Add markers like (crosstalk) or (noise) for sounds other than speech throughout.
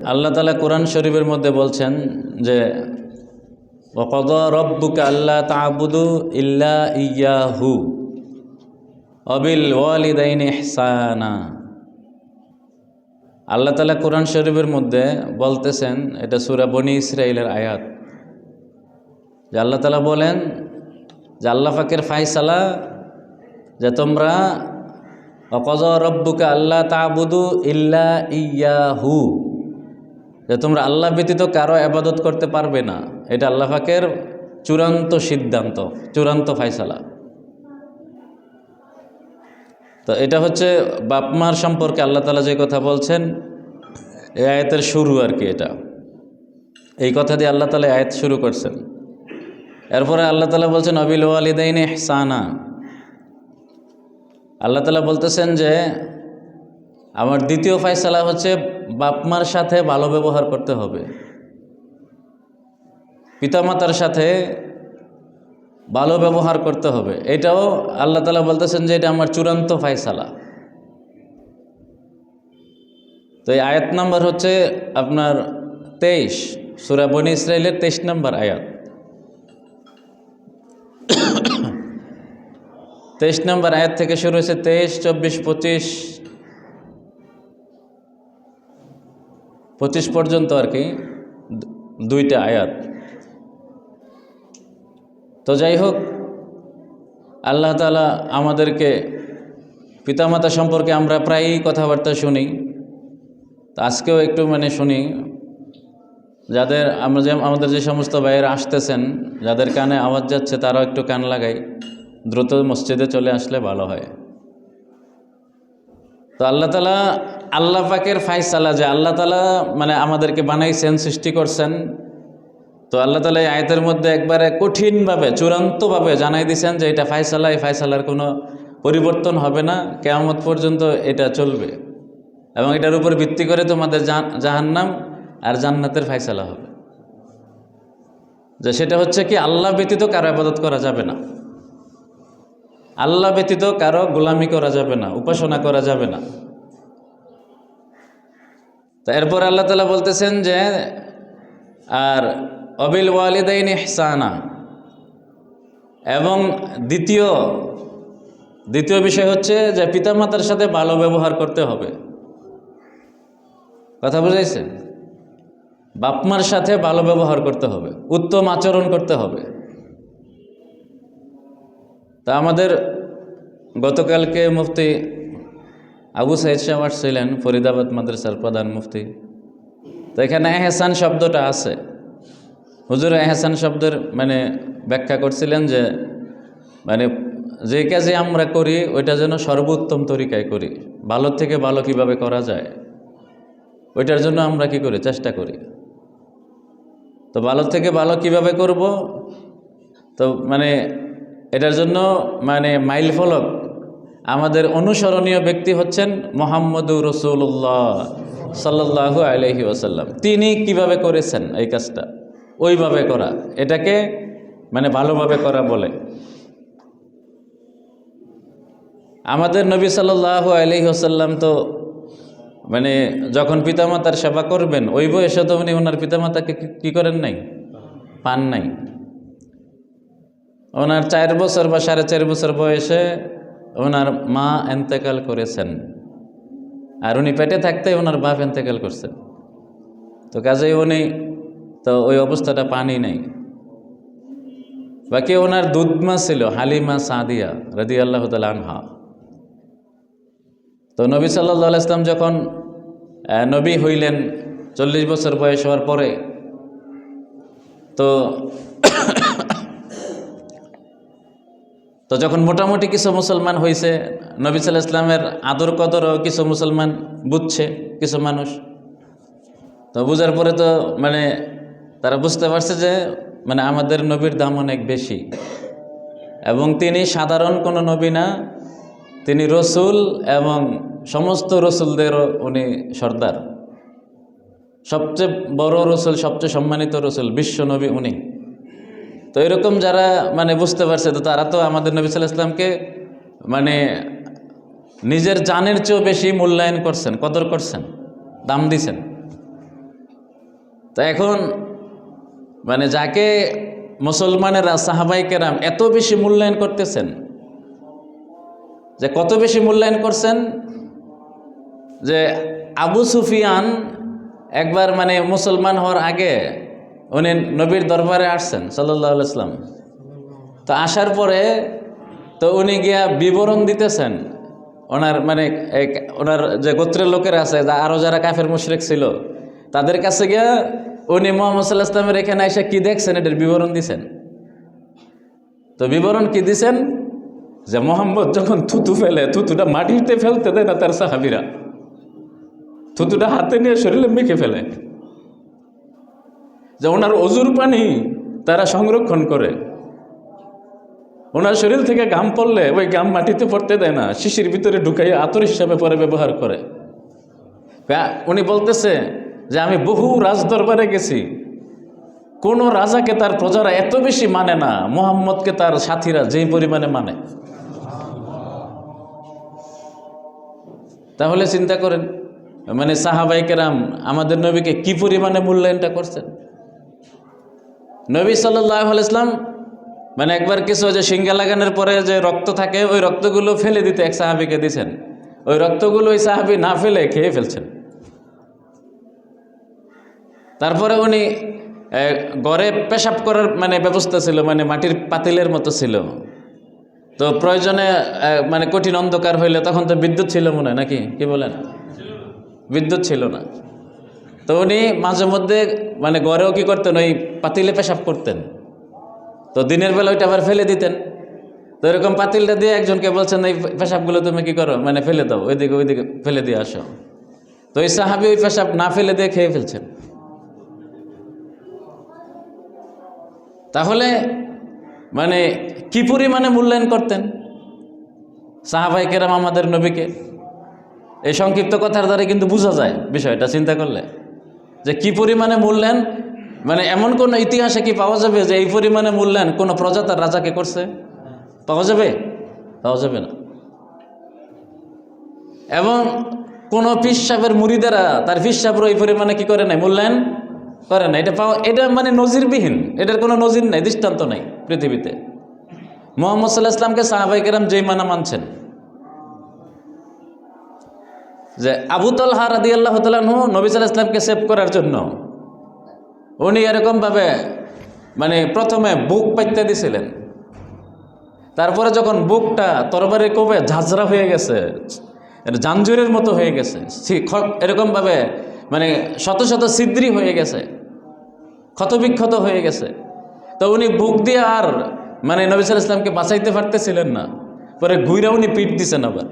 আল্লাহ তালা কোরআন শরীফের মধ্যে বলছেন যে ওকদ রব্বুকা আল্লাহ তাবুদু ইল্লা ইয়াহু অবিল ওয়ালিদাইন ইহসানা। আল্লাহ তালা কোরআন শরীফের মধ্যে বলতেছেন, এটা সুরা বনি ইসরাইলের আয়াত, যে আল্লাহ তালা বলেন যে, আল্লাহ ফাকের ফাইসালা যে তোমরা অকজ রব্বুকা আল্লাহ তাবুদু ইল্লা ইয়াহু যে তোমরা আল্লাহ ব্যতীত কারও আবাদত করতে পারবে না। এটা আল্লাহ পাকের চূড়ান্ত সিদ্ধান্ত, চূড়ান্ত ফাইসালা তো এটা হচ্ছে বাপমার সম্পর্কে আল্লাহ তালা যে কথা বলছেন, এই আয়াতের শুরু আর কি এটা। এই কথা দিয়ে আল্লাহ তালা আয়াত শুরু করছেন। এরপরে আল্লাহ তালা বলছেন, অবিল ওয়ালিদাইন সানা আল্লাহ তালা বলতেছেন যে আমার দ্বিতীয় ফাইসালা হচ্ছে বাপমার সাথে ভালো ব্যবহার করতে হবে। পিতামাতার সাথে ভালো ব্যবহার করতে হবে। এটাও আল্লাহ তালা বলতেছেন যে এটা আমার চূড়ান্ত ফাইসালা তো এই আয়াত নাম্বার হচ্ছে আপনার তেইশ, সুরা বনি ইসরায়েলের তেইশ নম্বর আয়াত। (coughs) তেইশ নম্বর আয়াত থেকে শুরু হয়েছে তেইশ, চব্বিশ, পঁচিশ পঁচিশ পর্যন্ত আর কি, দুইটা আয়াত। তো যাই হোক, আল্লাহ তালা আমাদেরকে, পিতামাতা সম্পর্কে আমরা প্রায়ই কথাবার্তা শুনি। আজকেও একটু মানে শুনি। যাদের আমরা যে, আমাদের যে সমস্ত ভাইয়েরা আসতেছেন, যাদের কানে আওয়াজ যাচ্ছে, তারাও একটু কান লাগাই। দ্রুত মসজিদে চলে আসলে ভালো হয়। তো আল্লাহ তালা আল্লাহ পাকের ফাইসালা যে আল্লাহ তালা মানে আমাদেরকে বানাইছেন, সৃষ্টি করছেন, তো আল্লাহ তালা এই আয়তের মধ্যে একবারে কঠিনভাবে, চূড়ান্তভাবে জানাই দিছেন যে এটা ফাইসালা এই ফাইসালার কোনো পরিবর্তন হবে না, কেয়ামত পর্যন্ত এটা চলবে এবং এটার উপর ভিত্তি করে তোমাদের জাহান্নাম আর জান্নাতের ফাইসালা হবে। যে সেটা হচ্ছে কি, আল্লাহ ব্যতীত কারও আবাদত করা যাবে না। আল্লাহ ব্যতীত কারও গোলামি করা যাবে না, উপাসনা করা যাবে না। তা এরপর আল্লাহ তালা বলতেছেন যে, আর অবিল ওয়ালিদাইন ইহসানা। এবং দ্বিতীয় দ্বিতীয় বিষয় হচ্ছে যে, পিতামাতার সাথে ভালো ব্যবহার করতে হবে। কথা বুঝাইছে বাপমার সাথে ভালো ব্যবহার করতে হবে, উত্তম আচরণ করতে হবে। তা আমাদের গতকালকে মুফতি আবু সাইদ শাহ ছিলেন, ফরিদাবাদ মাদ্রাসার প্রধান মুফতি। তো এখানে এহসান শব্দটা আছে। হুজুর এহসান শব্দের মানে ব্যাখ্যা করছিলেন যে মানে যে কাজে আমরা করি, ওইটা যেন সর্বোত্তম তরিকায় করি। ভালো থেকে ভালো কীভাবে করা যায়, ওইটার জন্য আমরা কি করি? চেষ্টা করি। তো ভালো থেকে ভালো কীভাবে করব? তো মানে এটার জন্য মানে মাইল ফলক। আমাদের অনুসরণীয় ব্যক্তি হচ্ছেন মোহাম্মদুর রসুল্লাহ সাল্লাহু আলহি ওসাল্লাম তিনি কীভাবে করেছেন এই কাজটা? ওইভাবে করা। এটাকে মানে ভালোভাবে করা বলে। আমাদের নবী সাল্লাহ আলহি ওসাল্লাম তো মানে যখন পিতামাতার সেবা করবেন, ওই বয়সে তো উনি ওনার পিতামাতাকে কি করেন নাই? পান নাই। ওনার চার বছর বা সাড়ে চার বছর বয়সে ওনার মা এন্তেকাল করেছেন। আর উনি পেটে থাকতে ওনার বাপ এন্তেকাল করছেন তো কাজেই উনি তো ওই অবস্থাটা পানি নেই। বাকি ওনার দুধমা ছিল হালিমা সাদিয়া রদি আল্লাহ আনহা। তো নবী সাল্লাহ ইসলাম যখন নবী হইলেন চল্লিশ বছর বয়স হওয়ার পরে, তো তো যখন মোটামুটি কিছু মুসলমান হয়েছে নবী সাল্লাহ ইসলামের আদর কদরও কিছু মুসলমান বুঝছে, কিছু মানুষ। তো বুঝার পরে তো মানে তারা বুঝতে পারছে যে মানে আমাদের নবীর দাম অনেক বেশি। এবং তিনি সাধারণ কোনো নবী না, তিনি রসুল এবং সমস্ত রসুলদেরও উনি সর্দার। সবচেয়ে বড় রসুল, সবচেয়ে সম্মানিত রসুল, বিশ্ব নবী উনি। তো এরকম যারা মানে বুঝতে পারছে, তো তারা তো আমাদের নবী সাল্লাহ ইসলামকে মানে নিজের জানের চেয়েও বেশি মূল্যায়ন করছেন, কদর করছেন, দাম দিছেন। তা এখন মানে যাকে মুসলমানেরা, সাহাবাই কেরাম এত বেশি মূল্যায়ন করতেছেন, যে কত বেশি মূল্যায়ন করছেন, যে আবু সুফিয়ান একবার মানে মুসলমান হওয়ার আগে উনি নবীর দরবারে আসছেন সাল্লাহ ইসলাম তো আসার পরে তো উনি গিয়া বিবরণ দিতেছেন, ওনার মানে ওনার যে গোত্রের লোকের আছে, যা আরও যারা কাফের মুশরেক ছিল, তাদের কাছে গিয়া উনি মোহাম্মদ সাল্লাহ ইসলামের এখানে এসে কী দেখছেন, এটার বিবরণ দিছেন। তো বিবরণ কি দিছেন? যে মোহাম্মদ যখন থুতু ফেলে, থুতুটা মাটিতে ফেলতে দেয় না তার সাহাবিরা। থুতুটা হাতে নিয়ে শরীরে মেখে ফেলে। যে ওনার অজুর পানি তারা সংরক্ষণ করে। ওনার শরীর থেকে ঘাম পড়লে ওই ঘাম মাটিতে পড়তে দেয় না, শিশির ভিতরে ঢুকাইয়া আতর হিসাবে পরে ব্যবহার করে। উনি বলতেছে যে আমি বহু রাজদরবারে গেছি। কোনো রাজাকে তার প্রজারা এত বেশি মানে না, মোহাম্মদকে তার সাথীরা যেই পরিমাণে মানে। তাহলে চিন্তা করেন মানে সাহাবাই কেরাম আমাদের নবীকে কি পরিমাণে মূল্যায়নটা করছেন? নবী সাল্লাহ ইসলাম মানে একবার কিছু যে সিঙ্গা লাগানোর পরে যে রক্ত থাকে, ওই রক্তগুলো ফেলে দিতে এক সাহাবিকে দিছেন। ওই রক্তগুলো ওই সাহাবি না ফেলে খেয়ে ফেলছেন। তারপরে উনি গড়ে পেশাব করার মানে ব্যবস্থা ছিল মানে মাটির পাতিলের মতো ছিল। তো প্রয়োজনে মানে কঠিন অন্ধকার হইলে তখন তো বিদ্যুৎ ছিল মনে নাকি? কি বলেন? বিদ্যুৎ ছিল না। তো উনি মাঝে মধ্যে মানে ঘরেও কি করতেন? ওই পাতিলে পেশাব করতেন। তো দিনের বেলা ওইটা আবার ফেলে দিতেন। তো এরকম পাতিলটা দিয়ে একজনকে বলছেন, এই পেশাবগুলো তুমি কি করো? মানে ফেলে দাও, ওইদিকে ওইদিকে ফেলে দিয়ে আসো। তো ওই সাহাবি ওই পেশাব না ফেলে দিয়ে খেয়ে ফেলছেন। তাহলে মানে কি পরিমাণে মূল্যায়ন করতেন সাহাবাই কেরাম আমাদের নবীকে? এই সংক্ষিপ্ত কথার দ্বারা কিন্তু বোঝা যায় বিষয়টা, চিন্তা করলে। যে কি পরিমাণে মূল্যায়ন? মানে এমন কোন ইতিহাসে কি পাওয়া যাবে যে এই পরিমাণে মূল্যায়ন কোনো প্রজা তার রাজাকে করছে? পাওয়া যাবে? পাওয়া যাবে না। এবং কোন পিসাবের মুড়িদেরা তার পিসাবের এই পরিমাণে কি করে নাই? মূল্যায়ন করে না এটা পাওয়া এটা মানে নজিরবিহীন। এটার কোনো নজির নাই, দৃষ্টান্ত নাই পৃথিবীতে। মোহাম্মদ সাল্লাহ ইসলামকে সাহাবাই কেরাম যেই মানা মানছেন যে আবু তলহা রাদি আল্লাহ তালু নবী সাল্লাহ ইসলামকে সেভ করার জন্য, উনি এরকমভাবে মানে প্রথমে বুক পাইতে দিছিলেন। তারপরে যখন বুকটা তরবারি কবে ঝাঁঝরা হয়ে গেছে এটা জাঞ্জুরের মতো হয়ে গেছে এরকমভাবে মানে শত শত ছিদ্রি হয়ে গেছে, ক্ষতবিক্ষত হয়ে গেছে। তো উনি বুক দিয়ে আর মানে নবী সাল ইসলামকে বাঁচাইতে পারতেছিলেন না। পরে ঘুইরা উনি পিঠ দিছেন আবার।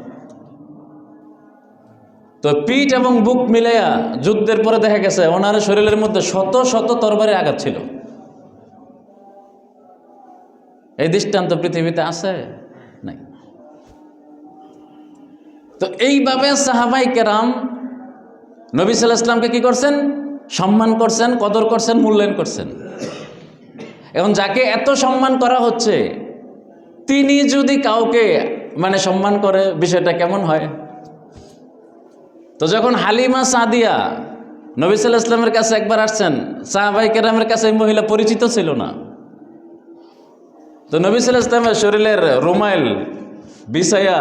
তো পিঠ এবং বুক মিলাইয়া যুদ্ধের পরে দেখা গেছে, ওনার শরীরের মধ্যে শত শত তরবারি আঘাত ছিল। এই দৃষ্টান্ত পৃথিবীতে আছে? নাই। তো এইভাবে সাহাবাই কেরাম নবী সাল্লাহ ইসলামকে কি করছেন? সম্মান করছেন, কদর করছেন, মূল্যায়ন করছেন। এখন যাকে এত সম্মান করা হচ্ছে, তিনি যদি কাউকে মানে সম্মান করে, বিষয়টা কেমন হয়? তো যখন হালিমা সাদিয়া নবী সাল্লাহ ইসলামের কাছে একবার আসছেন সাহাবাই কেরামের কাছে মহিলা পরিচিত ছিল না। তো নবী সাল্লাহ ইসলামের শরীরের রুমাইল বিছাইয়া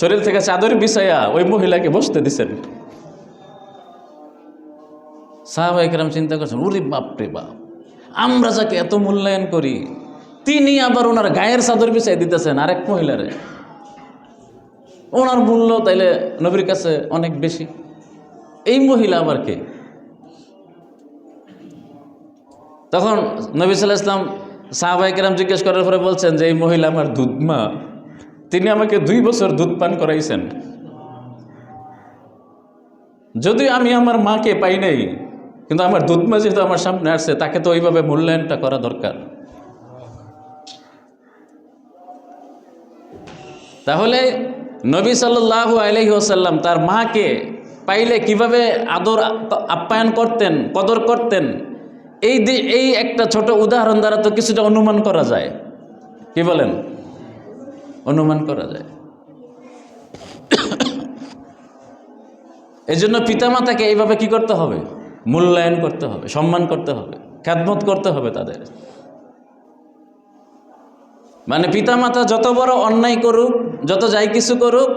শরীর থেকে চাদর বিছাইয়া ওই মহিলাকে বসতে দিছেন। সাহাবাই কেরাম চিন্তা করছেন উরি বাপ রে বাপ, আমরা যাকে এত মূল্যায়ন করি, তিনি আবার ওনার গায়ের চাদর বিছাই দিতেছেন আরেক মহিলারে। ওনার মূল্য তাইলে নবীর কাছে অনেক বেশি। এই মহিলা আবার কে? তখন নবী সাল্লাহ ইসলাম সাহাবাই কেরাম জিজ্ঞেস করার পরে বলছেন যে, এই মহিলা আমার দুধ মা তিনি আমাকে দুই বছর দুধ পান করাইছেন। যদি আমি আমার মাকে পাই নাই, কিন্তু আমার দুধ মা যেহেতু আমার সামনে আসছে, তাকে তো ওইভাবে মূল্যায়নটা করা দরকার। তাহলে নবী সাল্লাহ আলহি আসাল্লাম তার মাকে পাইলে কীভাবে আদর আপ- আপ্যায়ন করতেন, কদর করতেন? এই এই একটা ছোট উদাহরণ দ্বারা তো কিছুটা অনুমান করা যায়। কি বলেন? অনুমান করা যায়। এই জন্য পিতামাতাকে এইভাবে কি করতে হবে? মূল্যায়ন করতে হবে, সম্মান করতে হবে খ্যাতমত করতে হবে তাদের। মানে পিতামাতা যত বড় অন্যায় করুক, যত যাই কিছু করুক,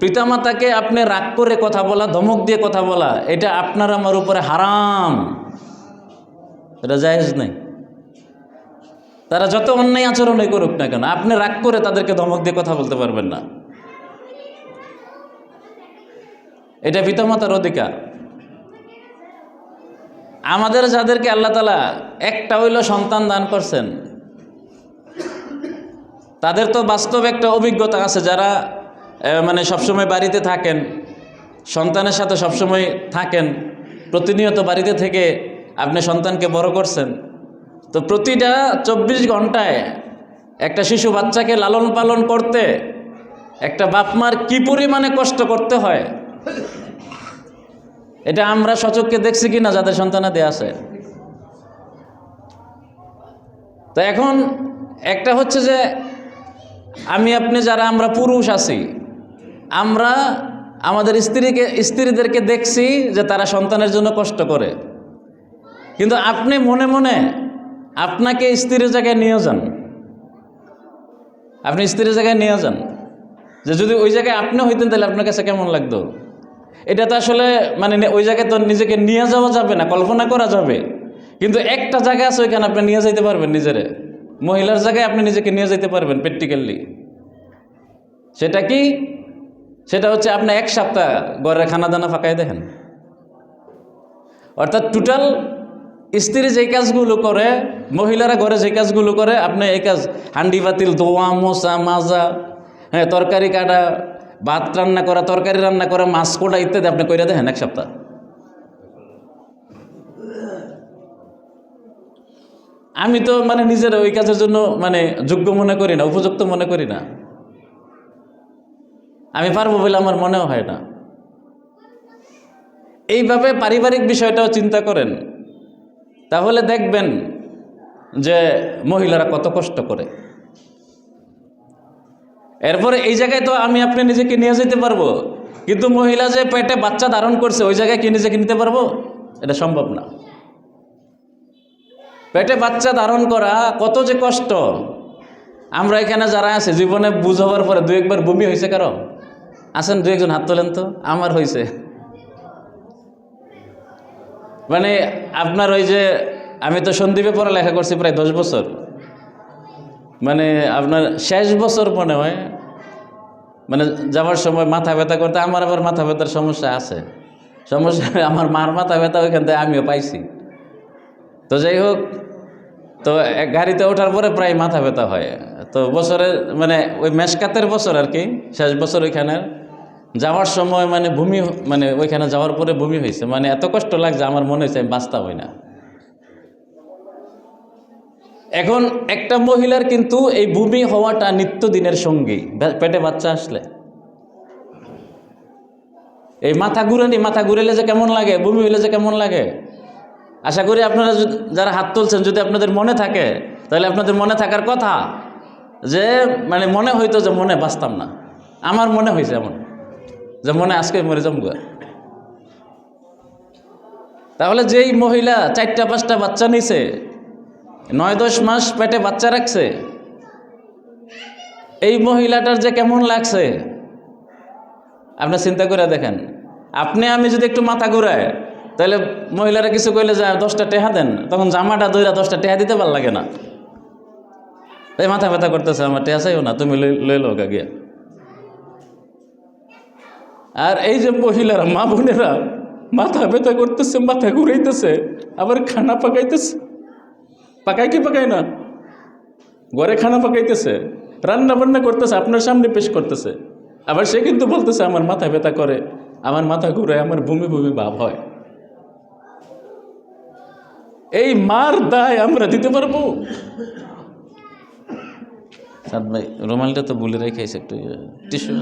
পিতামাতাকে আপনি রাগ করে কথা বলা, ধমক দিয়ে কথা বলা, এটা আপনার আমার উপরে হারাম। এটা জায়েজ নেই। তারা যত অন্যায় আচরণই করুক না কেন, আপনি রাগ করে তাদেরকে ধমক দিয়ে কথা বলতে পারবেন না। এটা পিতামাতার অধিকার। আমাদের যাদেরকে আল্লাহ তালা একটা হইল সন্তান দান করছেন তাদের তো বাস্তব একটা অভিজ্ঞতা আছে যারা মানে সবসময় বাড়িতে থাকেন, সন্তানের সাথে সবসময় থাকেন, প্রতিনিয়ত বাড়িতে থেকে আপনি সন্তানকে বড় করছেন। তো প্রতিটা চব্বিশ ঘন্টায় একটা শিশু বাচ্চাকে লালন পালন করতে একটা বাপমার কি পরিমাণে কষ্ট করতে হয়, এটা আমরা সচককে দেখছি কি না যাদের সন্তানাদি আছে। তো এখন একটা হচ্ছে যে আমি আপনি যারা, আমরা পুরুষ আছি, আমরা আমাদের স্ত্রীকে, স্ত্রীদেরকে দেখছি যে তারা সন্তানের জন্য কষ্ট করে। কিন্তু আপনি মনে মনে আপনাকে স্ত্রীর জায়গায় নিয়ে যান। আপনি স্ত্রীর জায়গায় নিয়ে যান। যে যদি ওই জায়গায় আপনি হইতেন, তাহলে আপনার কাছে কেমন লাগতো? এটা তো আসলে মানে ওই জায়গায় তো নিজেকে নিয়ে যাওয়া যাবে না, কল্পনা করা যাবে। কিন্তু একটা জায়গা আছে, ওইখানে আপনি নিয়ে যাইতে পারবেন নিজেরে। মহিলার জায়গায় আপনি নিজেকে নিয়ে যেতে পারবেন প্র্যাকটিক্যালি সেটা কি? সেটা হচ্ছে আপনি এক সপ্তাহ ঘরের খানা দানা ফাঁকায় দেখেন। অর্থাৎ টোটাল স্ত্রী যে কাজগুলো করে, মহিলারা ঘরে যে কাজগুলো করে, আপনি এই কাজ হান্ডি বাতিল, ধোয়া মশা মাজা হ্যাঁ তরকারি কাটা, ভাত রান্না করা, তরকারি রান্না করা, মাছ কোটা ইত্যাদি আপনি কইরা দেখেন এক সপ্তাহ। আমি তো মানে নিজের ওই কাজের জন্য মানে যোগ্য মনে করি না, উপযুক্ত মনে করি না। আমি পারব বলে আমার মনেও হয় না। এইভাবে পারিবারিক বিষয়টাও চিন্তা করেন। তাহলে দেখবেন যে মহিলারা কত কষ্ট করে। এরপরে এই জায়গায় তো আমি আপনি নিজেকে নিয়ে যেতে পারব, কিন্তু মহিলা যে পেটে বাচ্চা ধারণ করছে, ওই জায়গায় কি নিজেকে নিতে পারব? এটা সম্ভব না। পেটে বাচ্চা ধারণ করা কত যে কষ্ট। আমরা এখানে যারা আছে, জীবনে বুঝাবার পরে দু একবার বমি হয়েছে কারও? আসেন দু একজন, হাত তোলেন তো? আমার হয়েছে। মানে আপনার ওই যে, আমি তো সন্দীপে পড়ালেখা করছি প্রায় দশ বছর। মানে আপনার শেষ বছর মনে হয় মানে যাওয়ার সময় মাথা ব্যথা করতে, আমার আবার মাথা ব্যথার সমস্যা আছে। সমস্যা, আমার মার মাথা ব্যথা ওইখান থেকে আমিও পাইছি। তো যাই হোক, তো গাড়িতে ওঠার পরে প্রায় মাথা ব্যথা হয়। তো বছরে মানে ওই মেশকাতের বছর আর কি, শেষ বছর ওইখানে যাওয়ার সময় মানে ভূমি মানে ওইখানে যাওয়ার পরে ভূমি হয়েছে। মানে এত কষ্ট লাগছে, আমার মনে হয়েছে আমি বাঁচতা হই না। এখন একটা মহিলার কিন্তু এই ভূমি হওয়াটা নিত্যদিনের সঙ্গী। পেটে বাচ্চা আসলে। এই মাথা ঘুরানি, মাথা ঘুরেলে যে কেমন লাগে? বমি হইলে যে কেমন লাগে? আশা করি আপনারা যারা হাত তুলছেন, যদি আপনাদের মনে থাকে, তাহলে আপনাদের মনে থাকার কথা যে মানে মনে হইতো যে মনে বাঁচতাম না। আমার মনে হয়েছে এমন, যে মনে আজকে মরে যাব। তাহলে যেই মহিলা চারটা পাঁচটা বাচ্চা নিছে, নয় দশ মাস পেটে বাচ্চা রাখছে, এই মহিলাটার যে কেমন লাগছে? আপনি চিন্তা করে দেখেন। আপনি আমি যদি একটু মাথা ঘুরায় তাহলে মহিলারা কিছু কইলে যায় দশটা টেহা দেন, তখন জামাটা দইরা দশটা টেহা দিতে ভালো লাগে না এই মাথা ব্যথা করতেছে আমার, টেহা চাইও না, তুমি লই- লই লো গিয়া। আর এই যে মহিলারা, মা বোনেরা, মাথা ব্যথা করতেছে, মাথা ঘুরাইতেছে, আবার খানা পাকাইতেছে। পাকায় কি পাকায় না? ঘরে খানা পাকাইতেছে, রান্না বান্না করতেছে, আপনার সামনে পেশ করতেছে। আবার সে কিন্তু বলতেছে, আমার মাথা ব্যথা করে, আমার মাথা ঘুরে আমার ভূমি ভূমি ভাব হয়। এই মার দায় আমরা দিতে পারব। সাদ ভাই, রুমালটা তো বলে রেখেছে একটু টিস্যু।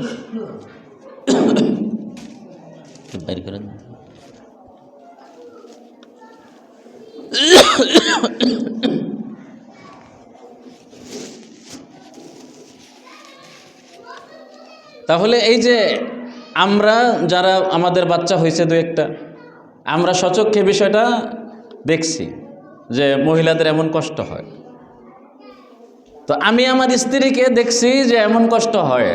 বাইর করে তাহলে এই যে আমরা, যারা আমাদের বাচ্চা হয়েছে দু একটা, আমরা সচক্ষে বিষয়টা দেখছি যে মহিলাদের এমন কষ্ট হয়। তো আমি আমার স্ত্রীকে দেখছি যে এমন কষ্ট হয়।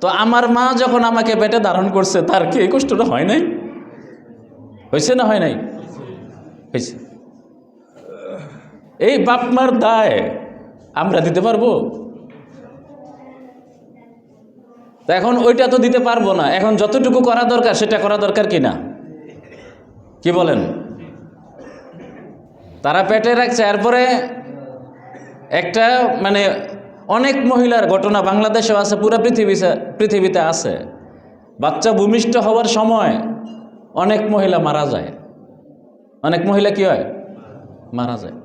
তো আমার মা যখন আমাকে পেটে ধারণ করছে, তার কি এই কষ্টটা হয় নাই? হয়েছে না হয় নাই? হয়েছে। এই বাপ মার দায় আমরা দিতে পারব? তা এখন ওইটা তো দিতে পারব না। এখন যতটুকু করা দরকার, সেটা করা দরকার কি না? কি বলেন? তারা পেটে রাখছে, এরপরে একটা মানে অনেক মহিলার ঘটনা বাংলাদেশেও আছে, পুরো পৃথিবী পৃথিবীতে আছে। বাচ্চা ভূমিষ্ঠ হওয়ার সময় অনেক মহিলা মারা যায়। অনেক মহিলা কি হয়? মারা যায়।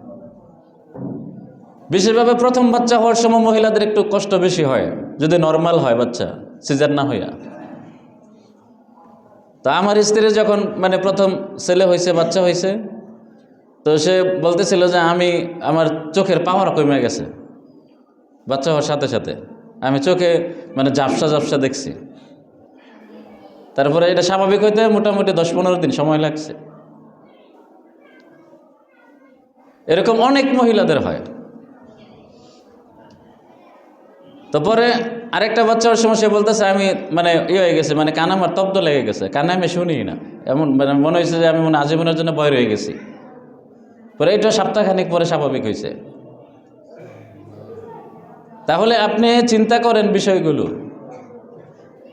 বিশেষভাবে প্রথম বাচ্চা হওয়ার সময় মহিলাদের একটু কষ্ট বেশি হয়, যদি নর্মাল হয় বাচ্চা, সিজার না হইয়া। তা আমার স্ত্রী যখন মানে প্রথম ছেলে হয়েছে বাচ্চা হয়েছে তো সে বলতেছিল যে আমি আমার চোখের পাওয়ার কমে গেছে, বাচ্চা হওয়ার সাথে সাথে। আমি চোখে মানে ঝাপসা ঝাপসা দেখছি। তারপরে এটা স্বাভাবিক হইতে মোটামুটি দশ পনেরো দিন সময় লাগছে। এরকম অনেক মহিলাদের হয়। তারপরে আরেকটা বাচ্চা হওয়ার সময় সে বলতেছে, আমি মানে ইয়ে হয়ে গেছে মানে কান আমার তব্দ লেগে গেছে, কানে আমি শুনি না। এমন মানে মনে হয়েছে যে আমি মনে আজীবনের জন্য বয় রয়ে গেছি। পরে এটা সপ্তাহখানিক পরে স্বাভাবিক হয়েছে। তাহলে আপনি চিন্তা করেন বিষয়গুলো।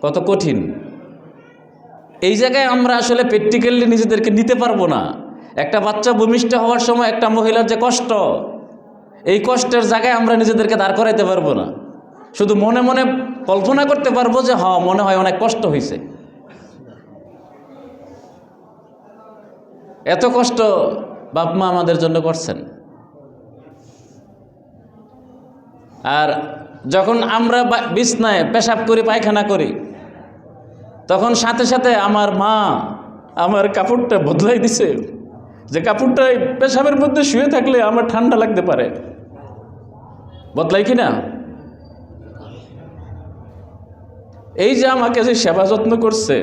কত কঠিন। এই জায়গায় আমরা আসলে প্র্যাকটিক্যালি নিজেদেরকে নিতে পারব না। একটা বাচ্চা ভূমিষ্ঠ হওয়ার সময় একটা মহিলার যে কষ্ট, এই কষ্টের জায়গায় আমরা নিজেদেরকে দাঁড় করাইতে পারব না। শুধু মনে মনে কল্পনা করতে পারব যে হ মনে হয় অনেক কষ্ট হয়েছে এত কষ্ট বাপ মা আমাদের জন্য করছেন। আর যখন আমরা বিছনায় পেশাব করি, পায়খানা করি, তখন সাথে সাথে আমার মা আমার কাপড়টা বদলাই দিছে। যে কাপড়টা পেশাবের মধ্যে শুয়ে থাকলে আমার ঠান্ডা লাগতে পারে। বদলাই কি না? এই যে আমাকে যে সেবা যত্ন করছে,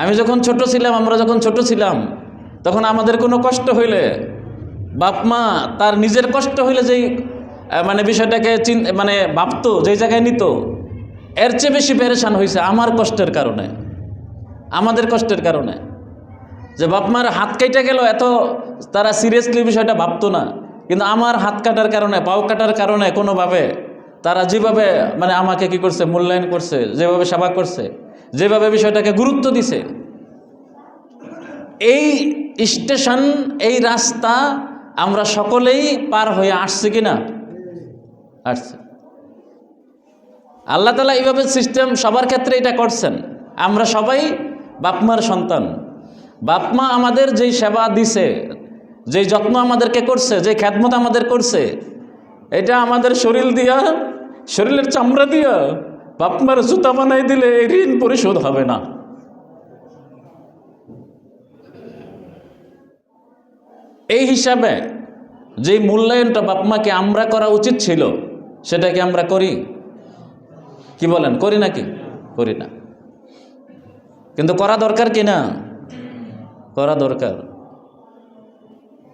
আমি যখন ছোট ছিলাম, আমরা যখন ছোট ছিলাম তখন আমাদের কোনো কষ্ট হইলে বাপ মা তার নিজের কষ্ট হইলে যেই মানে বিষয়টাকে চিন মানে ভাবতো, যেই জায়গায় নিত, এর চেয়ে বেশি পেরেশান হয়েছে আমার কষ্টের কারণে, আমাদের কষ্টের কারণে। যে বাপ মার হাত কেটে গেল, এত তারা সিরিয়াসলি বিষয়টা ভাবতো না। কিন্তু আমার হাত কাটার কারণে, পাও কাটার কারণে কোনোভাবে তারা যেভাবে মানে আমাকে কি করছে, মূল্যায়ন করছে, যেভাবে সেবা করছে, যেভাবে বিষয়টাকে গুরুত্ব দিছে, এই স্টেশন, এই রাস্তা আমরা সকলেই পার হয়ে আসছি কি না আসছে। আল্লাহ তালা এইভাবে সিস্টেম সবার ক্ষেত্রে এটা করছেন। আমরা সবাই বাপমার সন্তান। বাপমা আমাদের যেই সেবা দিছে, যেই যত্ন আমাদেরকে করছে যে খ্যাতমত আমাদের করছে, এটা আমাদের শরীর দিয়া, শরীরের চামড়া দিয়া বাপমার জুতা বানাই দিলে এই ঋণ পরিশোধ হবে না। এই হিসাবে যে মূল্যায়নটা বাপমাকে আমরা করা উচিত ছিল সেটা কি আমরা করি। কি বলেন, করি নাকি? করি না। কিন্তু করা দরকার কি না? করা দরকার।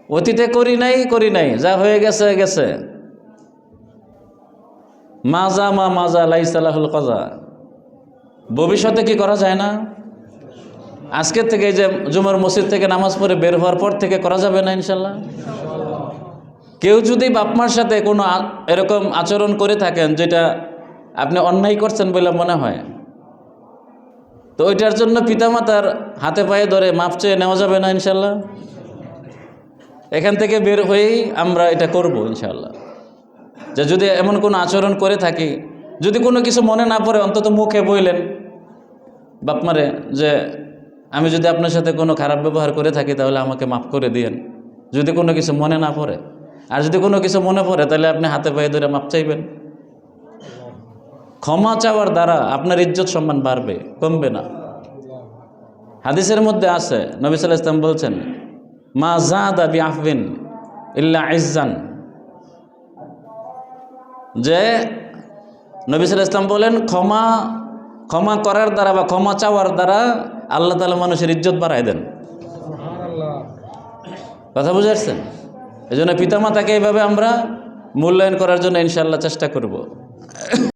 অতীতে করি নাই করি নাই, যা হয়ে গেছে গেছে। মাজা মা মাজা লাইসালাহুল কজা। ভবিষ্যতে কি করা যায় না? আজকের থেকে যে জুমার মসজিদ থেকে নামাজ পড়ে বের হওয়ার পর থেকে করা যাবে না ইনশাল্লাহ? কেউ যদি বাপমার সাথে কোনো এরকম আচরণ করে থাকেন যেটা আপনি অন্যায় করছেন বলে মনে হয়, তো ওইটার জন্য পিতামাতার হাতে পায়ে ধরে মাপ চেয়ে নেওয়া যাবে না ইনশাল্লাহ? এখান থেকে বের হয়েই আমরা এটা করব ইনশাল্লাহ। যে যদি এমন কোনো আচরণ করে থাকি, যদি কোনো কিছু মনে না পড়ে, অন্তত মুখে বইলেন বাপমারে যে আমি যদি আপনার সাথে কোনো খারাপ ব্যবহার করে থাকি, তাহলে আমাকে মাফ করে দিয়েন। যদি কোনো কিছু মনে না পড়ে। আর যদি কোনো কিছু মনে পড়ে, তাহলে আপনি হাতে পায়ে ধরে মাপ চাইবেন। ক্ষমা চাওয়ার দ্বারা আপনার ইজ্জত সম্মান বাড়বে, কমবে না। হাদিসের মধ্যে আছে, নবী সাল্লাহ ইসলাম বলছেন, মা জাদা বি আফবিন ইল্লা ইজ্জান। যে নবী সাল্লাহ ইসলাম বলেন, ক্ষমা ক্ষমা করার দ্বারা বা ক্ষমা চাওয়ার দ্বারা আল্লাহ তালা মানুষের ইজ্জত বাড়ায় দেন। কথা বুঝে আসছেন? এই জন্য পিতামাতাকে এইভাবে আমরা মূল্যায়ন করার জন্য ইনশাল্লাহ চেষ্টা করব।